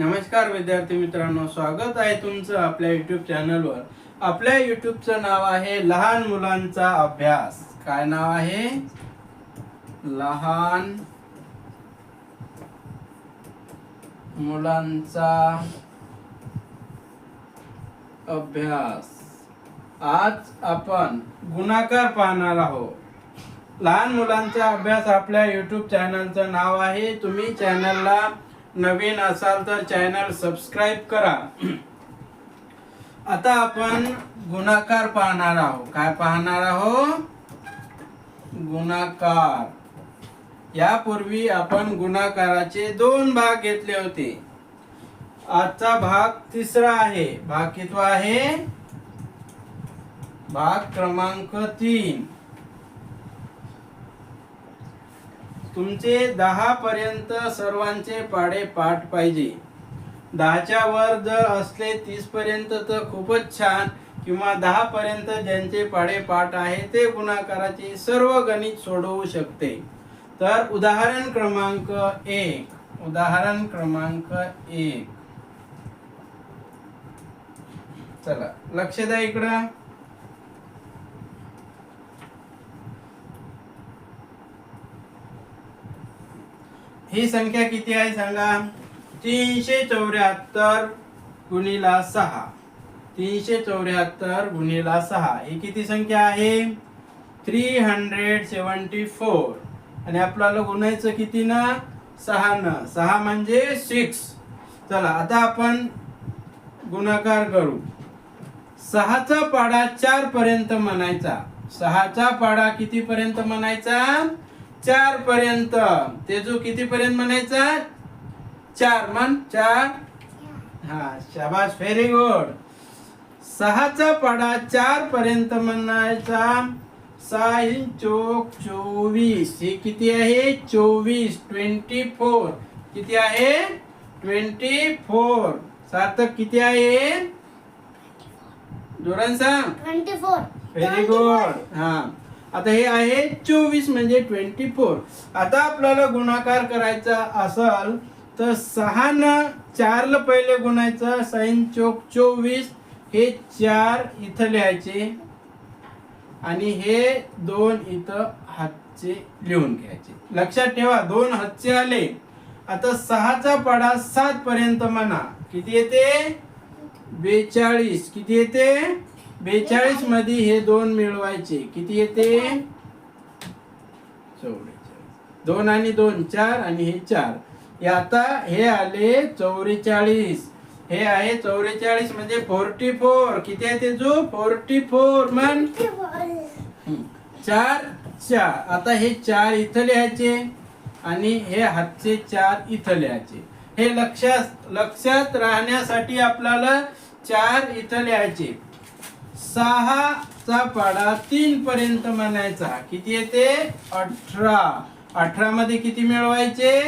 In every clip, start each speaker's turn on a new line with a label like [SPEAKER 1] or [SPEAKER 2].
[SPEAKER 1] नमस्कार विद्यार्थी मित्रांनो स्वागत आहे तुमचं आपल्या युट्यूब चॅनलवर आपल्या युट्यूबचं नाव आहे लहान मुलांचा अभ्यास. काय नाव आहे? लहान मुलांचा अभ्यास. आज आपण गुणाकार पाहणार आहोत. लहान मुलांचा अभ्यास आपल्या युट्यूब चॅनलचं नाव आहे. तुम्ही चॅनलला नवीन असाल तर चॅनल सबस्क्राईब करा. आता आपण गुणाकार पाहणार आहोत. काय पाहणार आहोत? गुणाकार. यापूर्वी आपण गुणाकाराचे दोन भाग घेतले होते. आजचा भाग तिसरा आहे. भाग कितवा आहे? भाग क्रमांक तीन. तुमचे दहा पर्यंत सर्वांचे पाडे पाठ पाहिजे. दहाच्या वर जर असले तीस पर्यंत तर खूपच छान किंवा दहा पर्यंत ज्यांचे पाडे पाठ आहे ते गुणाकाराचे सर्व गणित सोडवू शकते. तर उदाहरण क्रमांक एक उदाहरण क्रमांक एक. चला लक्ष द्या इकडं. ही संख्या किती आहे सांगा? तीनशे चौऱ्याहत्तर गुणिला सहा. तीनशे चौऱ्याहत्तर गुणिला सहा. ही किती संख्या आहे? थ्री हंड्रेड सेवन्टी फोर आणि आपल्याला गुणायचं किती ना? सहा न. सहा म्हणजे सिक्स चला आता आपण गुणाकार करू. सहाचा पाडा चार पर्यंत म्हणायचा. सहाचा पाडा किती पर्यंत म्हणायचा? चार पर्यंत. तेजू किती पर्यंत म्हणायचा? चार. म्हण चार. हा शाबास व्हेरी गुड सहाचा पाडा चार पर्यंत म्हणायचा. सहा चोक चोवीस. हे किती आहे? चोवीस. Twenty four. किती आहे? Twenty four. सार्थक किती आहे? जोरान सांग
[SPEAKER 2] ट्वेंटी फोर.
[SPEAKER 1] व्हेरी गुड हा. आता हे आहे चोवीस म्हणजे ट्वेंटी फोर. आता आपल्याला गुणाकार करायचा असाल तर सहा न चारला पहिले गुणायचं साईन चोक चोवीस हे चार इथं लिहायचे. आणि हे दोन इथं हातचे लिहून घ्यायचे. लक्षात ठेवा दोन हातचे आले. आता सहाचा पाडा सात पर्यंत म्हणा. किती येते? बेचाळीस. किती येते? बेचाळीसमध्ये हे दोन मिळवायचे. किती येते? चौवेचाळीस. दोन आणि दोन चार आणि हे चार. आता हे आले चौवेचाळीस. हे आहे चौवेचाळीस म्हणजे फोर्टी फोर. किती आहे ते जो? फोर्टी फोर मन. चार चार. आता हे चार इथं लिहायचे आणि हे हातचे चार इथं लिहायचे. हे लक्षात लक्षात राहण्यासाठी आपल्याला चार इथं लिहायचे. सहाचा पाडा तीन पर्यंत म्हणायचा. किती येते? अठरा. अठरा मध्ये किती मिळवायचे?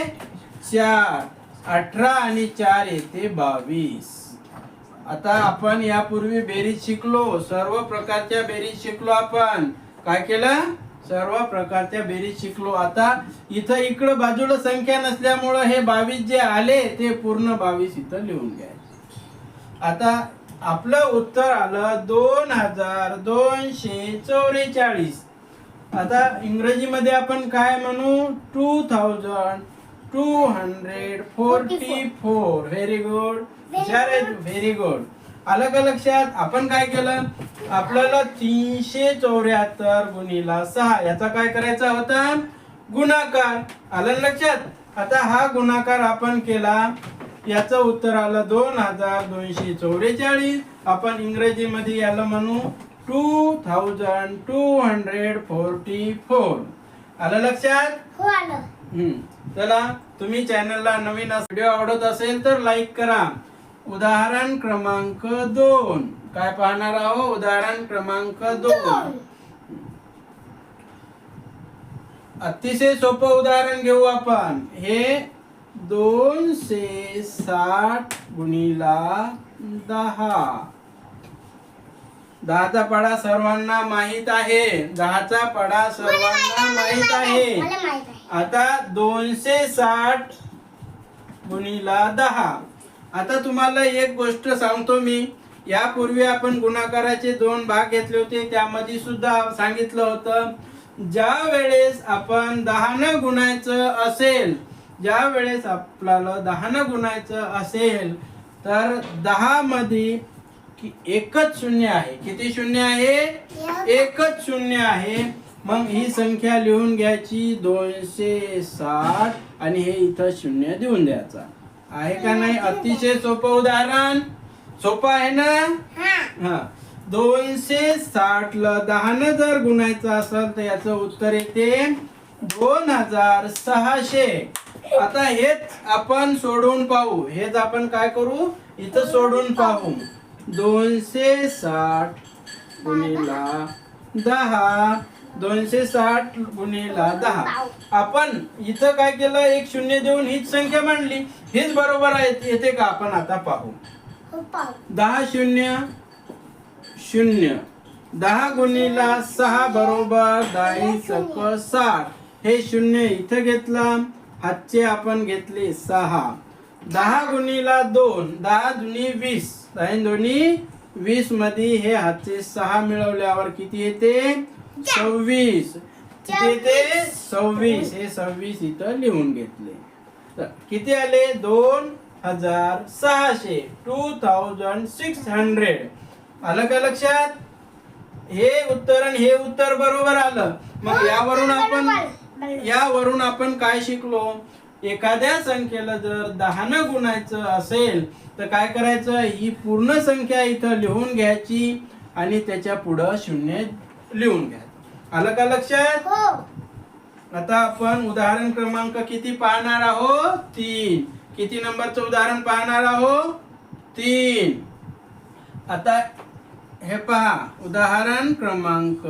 [SPEAKER 1] चार. अठरा आणि चार येते बावीस. आता आपण यापूर्वी बेरीज शिकलो. सर्व प्रकारच्या बेरीज शिकलो आपण. काय केलं? सर्व प्रकारच्या बेरीज शिकलो. आता इथं इकडं बाजूला संख्या नसल्यामुळं हे बावीस जे आले ते पूर्ण बावीस इथं लिहून घ्यायचे. आता आपलं उत्तर आलं दोन हजार दोनशे चौवेचाळीस आता इंग्रजीमध्ये आपण काय म्हणू? Two thousand two hundred forty four very good very good आलं का लक्षात आपण काय केलं? आपल्याला तीनशे चौऱ्याहत्तर गुणिला सहा याचा काय करायचा होता? गुणाकार. आलं लक्षात? आता हा गुणाकार आपण केला. याचं उत्तर आलं दोन हजार दोनशे चौवेचाळीस. आपण इंग्रजीमध्ये याला म्हणू two thousand two hundred forty four आलं लक्षात?
[SPEAKER 2] हो आलं.
[SPEAKER 1] हम्म. चला तुम्ही चॅनलला नवीन व्हिडिओ आवडत असेल तर लाईक करा. उदाहरण क्रमांक दोन. काय पाहणार आहोत उदाहरण क्रमांक दोन. अतिशय सोपं उदाहरण घेऊ आपण. हे दोनशे साठ गुणिला दहा. दहाचा पाडा सर्वांना माहीत आहे. दहाचा पाडा सर्वांना माहीत आहे. आता दोनशे साठ गुणिला दहा. आता तुम्हाला एक गोष्ट सांगतो मी. यापूर्वी आपण गुणाकाराचे दोन भाग घेतले होते. त्यामध्ये सुद्धा सांगितलं होतं ज्या वेळेस आपण दहानं गुणायचं असेल ज्या वेळेस आपल्याला दहानं गुणायचं असेल तर दहा मध्ये कि- एकच शून्य आहे. किती शून्य आहे? एकच शून्य आहे. मग ही संख्या लिहून घ्यायची दोनशे साठ आणि हे इथं शून्य देऊन द्यायचा. आहे का नाही? अतिशय सोपं उदाहरण. सोपं आहे ना? हा. दोनशे साठ ला दहानं जर गुणायचं असेल तर याचं उत्तर येते दोन हजार सहाशे. आता हेच आपण सोडून पाहू. हेच आपण काय करू? इथं सोडून पाहू. दोनशे साठ गुणिला दहा. दोनशे साठ गुणिला दहा. आपण इथं काय केलं? एक शून्य देऊन हीच संख्या मांडली. हीच बरोबर आहे. येते का? आपण आता पाहू. दहा शून्य शून्य. दहा गुणिला सहा बरोबर दहा सक साठ. हे शून्य इथं घेतला हातचे आपण घेतले सहा. दहा गुणीला दोन दहा दुनी वीस. दहा दोन्ही वीसमध्ये हे हातचे सहा मिळवल्यावर किती येते? सव्वीस. किती येते? सव्वीस. हे सव्वीस इथं लिहून घेतले. तर किती आले? दोन हजार सहाशे. टू थाउजंड सिक्स हंड्रेड आलं का लक्षात? हे उत्तर आणि हे उत्तर बरोबर आलं. मग यावरून आपण यावरून आपण काय शिकलो? एखाद्या संख्येला जर दहानं गुणायचं असेल तर काय करायचं? ही पूर्ण संख्या इथं लिहून घ्यायची आणि त्याच्या पुढं शून्य लिहून घ्यायचं. आलं का लक्षात? आता आपण उदाहरण क्रमांक किती पाहणार आहोत? तीन. किती नंबरचं उदाहरण पाहणार आहोत? तीन. आता हे पहा उदाहरण क्रमांक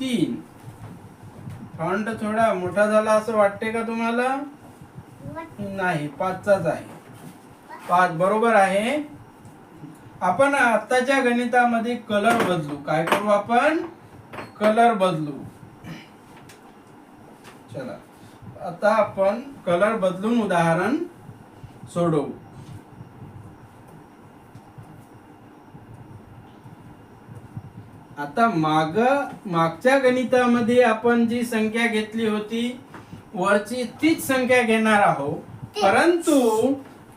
[SPEAKER 1] तीन. फॉन्ट थोडा मोठा झाला असं वाटते का तुम्हाला? नाही पाचचाच आहे. पाच बरोबर आहे. आपण आत्ताच्या गणितामध्ये कलर बदलू. काय करू आपण? कलर बदलू. चला. आता आपण कलर बदलून उदाहरण सोडवू. आता माग मागच्या गणितामध्ये आपण जी संख्या घेतली होती वरची तीच संख्या घेणार आहोत. परंतु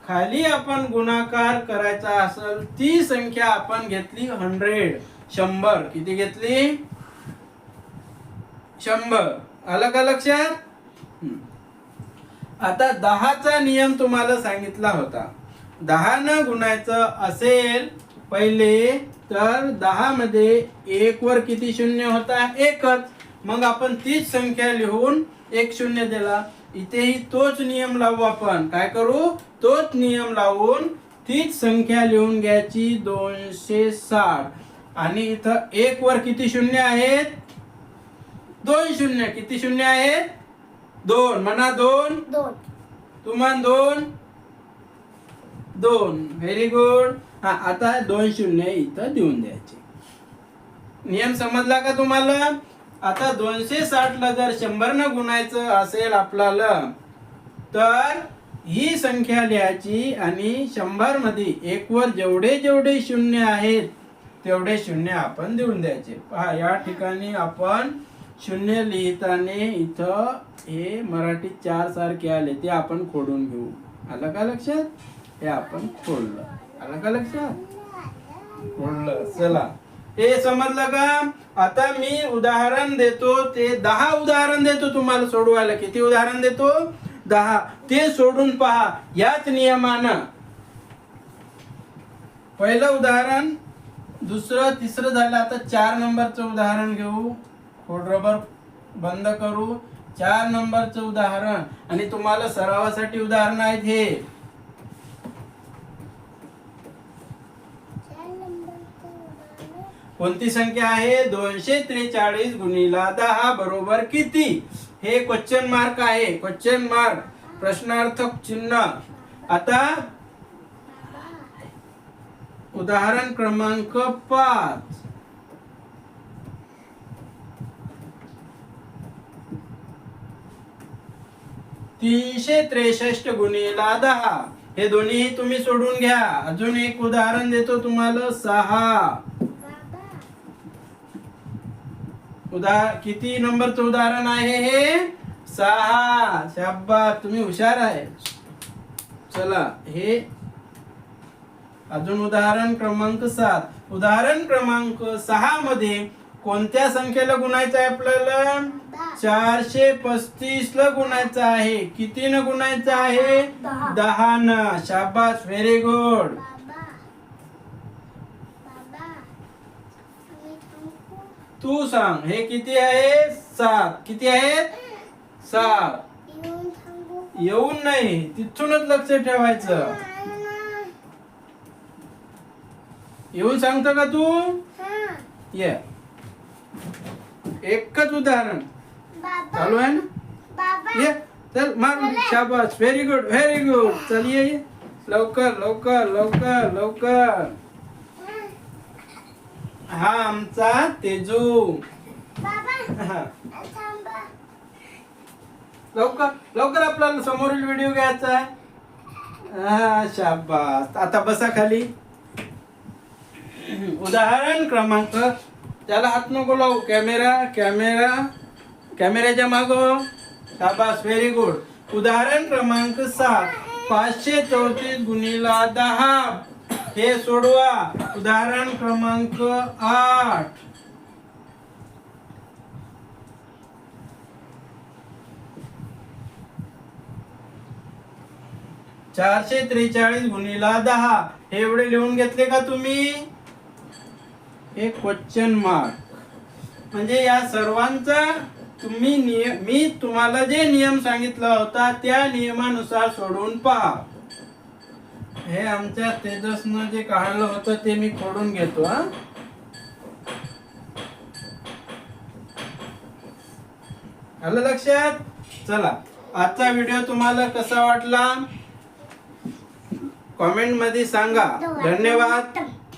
[SPEAKER 1] खाली आपण गुणाकार करायचा असेल ती संख्या आपण घेतली हंड्रेड शंभर. किती घेतली? शंभर. आलं का लक्षात. आता दहाचा नियम तुम्हाला सांगितला होता. दहा न गुणायचं असेल पहिले तर दहा मध्ये एक वर किती शून्य होता? एकच. मग आपण तीच संख्या लिहून एक शून्य दिला. इथेही तोच नियम लावू आपण. काय करू? तोच नियम लावून तीच संख्या लिहून घ्यायची. दोनशे साठ. आणि इथं एक वर किती शून्य आहेत? दोन शून्य. किती शून्य आहेत? दोन. म्हणा दोन. तुमान दोन. दोन. व्हेरी गुड हा आता दोन शून्य इथं देऊन द्यायचे. नियम समजला का तुम्हाला? आता दोनशे साठ ला जर शंभर न गुणायचं असेल आपल्याला तर ही संख्या लिहायची आणि शंभरमध्ये एकवर जेवढे जेवढे शून्य आहेत तेवढे शून्य आपण देऊन द्यायचे. पहा या ठिकाणी आपण शून्य लिहिताना इथं हे मराठी चार सारखे आले ते आपण खोडून घेऊ. आलं का लक्षात? हे आपण खोडलं आलं का लक्षात? खोडलं चला. हे समजलं का? आता मी उदाहरण देतो ते दहा उदाहरण देतो तुम्हाला सोडवायला. किती उदाहरण देतो? दहा. ते सोडून पहा. याच नियमानं. पहिलं उदाहरण दुसरं तिसरं झालं. आता चार नंबरचं उदाहरण घेऊ. खोड रबर बंद करू. चार नंबरचं उदाहरण. आणि तुम्हाला सरावासाठी उदाहरण आहेत हे. कोणती संख्या आहे? दोनशे त्रेचाळीस गुणिला दहा बरोबर किती? हे क्वेश्चन मार्क आहे. क्वेश्चन मार्क प्रश्नार्थक चिन्ह. आता उदाहरण क्रमांक पाच. तीनशे त्रेसष्ट गुणिला दहा. हे दोन्ही तुम्ही सोडून घ्या. अजून एक उदाहरण देतो तुम्हाला. सहा. उदा किती नंबरचं उदाहरण आहे हे? सहा. शाब्बा तुम्ही हुशार आहे. चला हे अजून उदाहरण क्रमांक सात. उदाहरण क्रमांक सहा मध्ये कोणत्या संख्येला गुणायचं आहे आपल्याला? चारशे पस्तीस ला गुणायचं आहे. किती न गुणायचं आहे?
[SPEAKER 2] दहा.
[SPEAKER 1] दहा न शाबास व्हेरी गुड. तू सांग. हे किती आहे? सात. किती आहे सात. येऊन नाही. तिथूनच लक्ष ठेवायचं. येऊन सांगतो का तू? ये. एकच उदाहरण. चालू आहे ना? ये. चल मार शाबास. व्हेरी गुड व्हेरी गुड चल ये. लवकर लवकर लवकर लवकर. हा आमचा तेजू. हा. लवकर लवकर आपल्याला समोरील व्हिडिओ घ्यायचा आहे. हा शाबास. आता बसा खाली. उदाहरण क्रमांक. त्याला हात नको लावू. Camera camera. कॅमेऱ्याच्या माग. शाबास व्हेरी गुड उदाहरण क्रमांक सात. पाचशे चौतीस गुणिला दहा. हे सोडवा. उदाहरण क्रमांक आठ. चारशे त्रेचाळीस गुणिला दहा. हे एवढे लिहून घेतले का तुम्ही? हे क्वेश्चन मार्क म्हणजे या सर्वांचा तुम्ही नियम मी तुम्हाला जे नियम सांगितला होता त्या नियमानुसार सोडवून पहा. हे आमच्या तेजसनं जे काढलं होतं ते मी खोडून घेतो हा. आलं लक्षात? चला. आजचा व्हिडिओ तुम्हाला कसा वाटला? कॉमेंटमध्ये सांगा धन्यवाद.